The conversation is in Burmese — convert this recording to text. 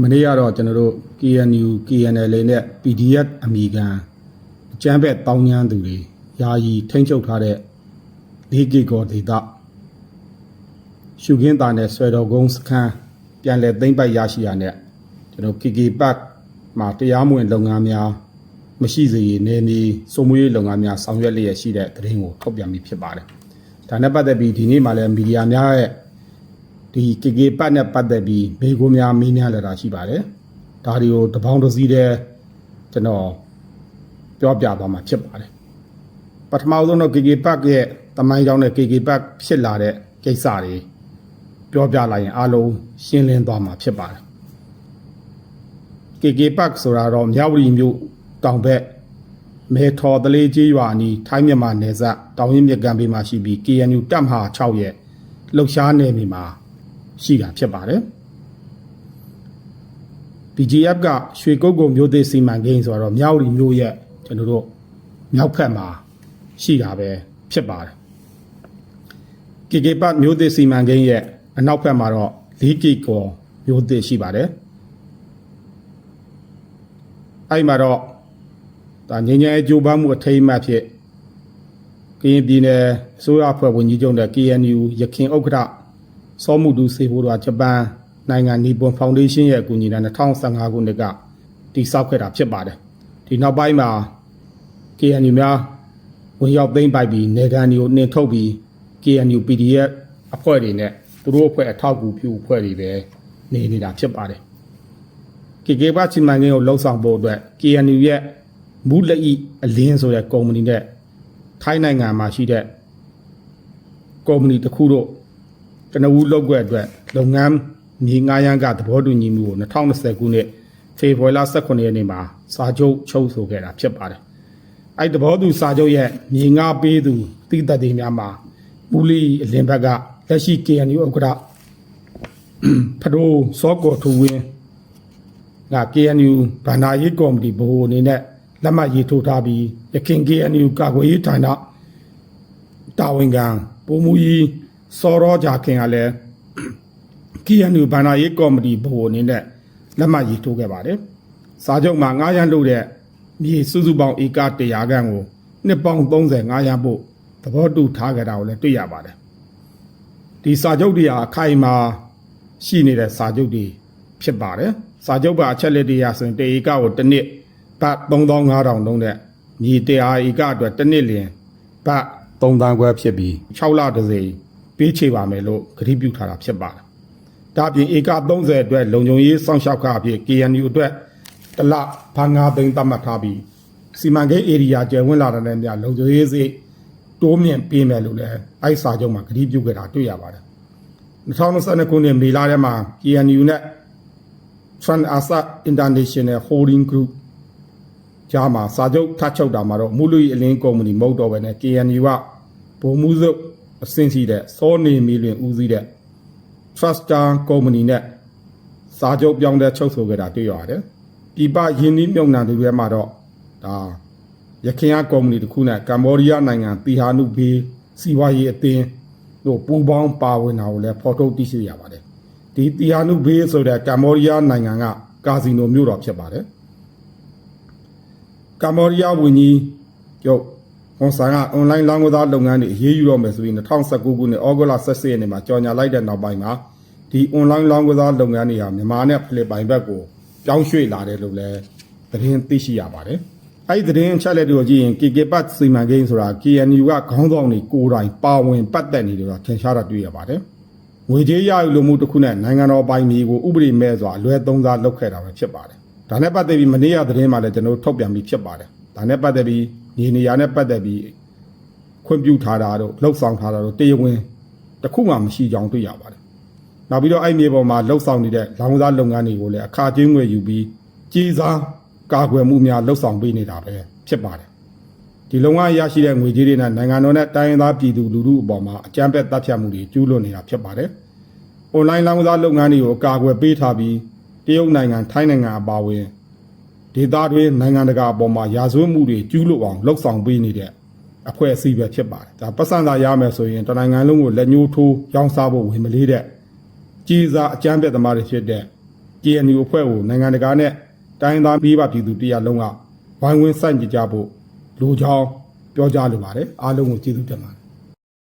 မနေ့ကတော့ကျွန်တော်တို့ KNU KNL နဲ့ PDF အမိခံအကြမ်းဖက်တောင်းညမ်းသူတွေယာယီထိမ့်ချုပ်ထားတဲ့၄ဂီကောဒေတာရှုခင်းသားနဲ့ဆွဲတော်ကုန်းစခန်းပြန်လည်သိမ့်ပိုက်ရရှိရတဲ့ကျွန်တော် KK Park မှာတရားမဝင်လုပ်ငန်းများမရှိစေရနေနေစုံမွေးလုပ်ငန်းများဆောင်ရွက်လျက်ရှိတဲ့သတင်းကိုထုတ်ပြန်ပြီးဖြစ်ပါတယ်။ဒါနဲ့ပတ်သက်ပြီးဒီနေ့မှလည်းမီဒီယာများရဲ့ ဒီ KK ပတ်နဲ့ပတ်သက်ပြီးမိကိုများမေးမြန်းလာတာရှိပါတယ်။ဒါတွေကိုတပေါင်းတစ်စီးတည်းကျွန်တော်ပြောပြသွားမှာဖြစ်ပါတယ်။ပထမဆုံးတော့ KK ပတ်ရဲ့တမိုင်းကြောင်းနဲ့ KK ပတ်ဖြစ်လာတဲ့ကိစ္စတွေပြောပြလိုက်ရင်အလုံးရှင်းလင်းသွားမှာဖြစ်ပါတယ်။ KK ပတ်ဆိုတာတော့မြောက်ဝတီမြို့တောင်ဘက်မဲထော်တလေးကြီးရွာအနီးထိုင်းမြန်မာနယ်စပ်တောင်ရင်မြစ်ကမ်းဘေးမှာရှိပြီး KNU တပ်မဟာ6ရဲ့လှုပ်ရှားနယ်မြေမှာ ရှိတာဖြစ်ပါတယ်။ BGF ကရွှေကုတ်ကုံမျိုးသေးစီမံကိန်းဆိုတော့မြောက်ရီမျိုးရဲ့ကျွန်တော်တို့မြောက်ဖက်မှာရှိတာပဲဖြစ်ပါတယ်။ KK ပတ်မျိုးသေးစီမံကိန်းရဲ့အနောက်ဖက်မှာတော့၄ကီကောမျိုးသေးရှိပါတယ်။အဲ့မှာတော့ဒါငញ្ញဲအကျိုးပန်းမှုအထိမ်းအမှတ်ဖြစ်ကရင်ပြည်နယ်အစိုးရအဖွဲ့ဝင်ကြီးချုပ်တဲ့ KNU ရခင်ဥက္ကဋ္ဌ စောမှုတူစေဖို့တော့ဂျပန်နိုင်ငံနီပွန်ဖောင်ဒေးရှင်းရဲ့အကူအညီနဲ့2015ခုနှစ်ကတည်ဆောက်ခဲ့တာဖြစ်ပါတယ်ဒီနောက်ပိုင်းမှာ KNU များဝင်ရောက်သိမ်းပိုက်ပြီးနေကန်တွေကိုနှင်ထုတ်ပြီး KNU PDF အဖွဲ့တွေနဲ့သူတို့အဖွဲ့အထောက်အကူပြုအဖွဲ့တွေပဲနေနေတာဖြစ်ပါတယ် KK ဘချီမန်ကင်းကိုလှုပ်ဆောင်ဖို့အတွက် KNU ရဲ့မူလက်ဤအလင်းဆိုတဲ့ကုမ္ပဏီနဲ့ထိုင်းနိုင်ငံမှာရှိတဲ့ကုမ္ပဏီတစ်ခုတို့ ကနဦးလောက်ွက်အတွက်လုပ်ငန်းမြေငားရန်ကသဘောတူညီမှုကို2020ခုနှစ်ဖေဖော်ဝါရီလ18ရက်နေ့မှာစာချုပ်ချုပ်ဆိုခဲ့တာဖြစ်ပါတယ်။အဲ့သဘောတူစာချုပ်ရဲ့မြေငားပေးသူတိသက်တွေများမှာပူလီအလင်ဘက်ကလက်ရှိ KNU ဥက္ကဋ္ဌဖဒိုစောကောထူဝင်းက KNU ဗန္ဒာရေးကော်မတီဘိုးအနေနဲ့လက်မှတ်ရေးထိုးထားပြီးရခင် KNU ကာကွယ်ရေးဌာနတာဝန်ခံပုံမူကြီး စောရောကြခင်ကလည်း KNU ဗန္ဒာရေးကော်မတီဘိုးအနေနဲ့လက်မှတ်ရေးထိုးခဲ့ပါတယ်။စာချုပ်မှာ9ရန်လို့တဲ့မြေစုစုပေါင်းဧက100ခန့်ကိုနှစ်ပေါင်း30 9ရန်ဖို့သဘောတူထားကြတာကိုလည်းတွေ့ရပါတယ်။ဒီစာချုပ်တွေဟာအခိုင်အမာရှိနေတဲ့စာချုပ်တွေဖြစ်ပါတယ်။စာချုပ်ပါအချက်လက်တွေရဆိုရင်တေဧကကိုတစ်နှစ်ဘတ်3500လုံးတဲ့မြေ100ဧကအတွက်တစ်နှစ်လျင်ဘတ်3တန်းခွဲဖြစ်ပြီး6လတစ်စိမ် ပေးချေပါမယ်လို့ကတိပြုထားတာဖြစ်ပါတယ်။ဒါပြင်ဧက30အတွက်လုံခြုံရေးစောင့်ရှောက်ခအဖြစ် KNU အတွက်တစ်လဘာငါသိန်းသတ်မှတ်ထားပြီးစီမံကိန်းဧရိယာကျယ်ဝန်းလာတဲ့နဲ့များလုံခြုံရေးစိတ်တိုးမြင့်ပေးမယ်လို့လည်းအဲ့စာချုပ်မှာကတိပြုခဲ့တာတွေ့ရပါတယ်။2022ခုနှစ်မေလထဲမှာ KNU နဲ့ Trans Asa International Holding Group ကြားမှာစာချုပ်ထပ်ချုပ်တာမှာတော့မူလူအလင်းကုမ္ပဏီမဟုတ်တော့ဘဲနဲ့ KNU ကဗိုလ်မှူးစုပ် အဆင့်ရှိတဲ့စောနေမီလွင်ဦးစီးတဲ့ Truster ကုမ္ပဏီနဲ့စာချုပ်ပြောင်းတဲ့ချုပ်ဆိုခဲ့တာတွေ့ရတယ်။ပြည်ပယင်းနှီးမြုံနှံတွေထဲမှာတော့ဒါရခိုင်ကုမ္ပဏီတစ်ခုနဲ့ကမ္ဘောဒီးယားနိုင်ငံပီဟာနုဘေးစီဝါရေးအသင်းတို့ပူးပေါင်းပါဝင်တာကိုလည်းဖော်ထုတ်သိရှိရပါတယ်။ဒီပီဟာနုဘေးဆိုတဲ့ကမ္ဘောဒီးယားနိုင်ငံကကာစီနိုမြို့တော်ဖြစ်ပါတယ်။ကမ္ဘောဒီးယားဝန်ကြီးရုပ် ဟွန်ဆန်ကအွန်လိုင်းလောင်းကစားလုပ်ငန်းတွေအရေးယူတော့မယ်ဆိုပြီး2019ခုနှစ်ဩဂုတ်လ17ရက်နေ့မှာကြော်ညာလိုက်တဲ့နောက်ပိုင်းမှာဒီအွန်လိုင်းလောင်းကစားလုပ်ငန်းတွေဟာမြန်မာနဲ့ဖိလစ်ပိုင်ဘက်ကိုပြောင်းရွှေ့လာတယ်လို့လည်းသတင်းသိရှိရပါတယ်။အဲဒီသတင်းအချက်လက်တွေကိုကြည့်ရင် KK Park စီမံကိန်းဆိုတာ KNU ကခေါင်းဆောင်တွေကိုယ်တိုင်ပါဝင်ပတ်သက်နေတယ်ဆိုတာထင်ရှားတာတွေ့ရပါတယ်။ငွေကြေးရယူလိုမှုတစ်ခုနဲ့နိုင်ငံတော်ပိုင်မြေကိုဥပဒေမဲ့စွာအလွဲသုံးစားလုပ်ခဲ့တာပဲဖြစ်ပါတယ်။ဒါနဲ့ပတ်သက်ပြီးမနေ့ကသတင်းမှာလည်းကျွန်တော်တို့ထုတ်ပြန်ပြီးဖြစ်ပါတယ်။ဒါနဲ့ပတ်သက်ပြီး ညီနေရာနဲ့ပတ်သက်ပြီးခွင့်ပြုထားတာတို့လှုပ်ဆောင်ထားတာတို့တရားဝင်တစ်ခုမှမရှိကြောင်းတွေ့ရပါတယ်။နောက်ပြီးတော့အဲ့မြေပေါ်မှာလှုပ်ဆောင်နေတဲ့လောင်စားလုပ်ငန်းတွေကိုလည်းအခါကျင်းငွေယူပြီးကြီးစားကာကွယ်မှုများလှုပ်ဆောင်ပေးနေတာပဲဖြစ်ပါတယ်။ဒီလုံငန်းရရှိတဲ့ငွေကြေးတွေနဲ့နိုင်ငံတော်နဲ့တိုင်းရင်းသားပြည်သူလူထုအပေါ်မှာအကြမ်းဖက်တပ်ဖြတ်မှုတွေကျူးလွန်နေတာဖြစ်ပါတယ်။ online လောင်စားလုပ်ငန်းတွေကိုအကာအကွယ်ပေးထားပြီးတရုတ်နိုင်ငံထိုင်းနိုင်ငံအပါအဝင် ဒေသတွင်းနိုင်ငံတကာအပေါ်မှာရာဇဝတ်မှုတွေကျူးလွန်အောင်လှုပ်ဆောင်ပေးနေတဲ့အဖွဲ့အစည်းပဲဖြစ်ပါတယ်ဒါပတ်စံသာရမယ်ဆိုရင်တနိုင်ငံလုံးကိုလက်ညှိုးထိုးရောင်းစားဖို့ဝင်မလေးတဲ့ကြီးစားအကြမ်းဖက်သမားတွေဖြစ်တဲ့ KNU အဖွဲ့ကိုနိုင်ငံတကာနဲ့တိုင်းရင်းသားပြည်ပပြည်သူတရားလုံးကဝိုင်းဝန်းစိုက်ကြကြဖို့လိုချောင်းပြောကြားလိုပါတယ်အားလုံးကိုကျေးဇူးတင်ပါတယ်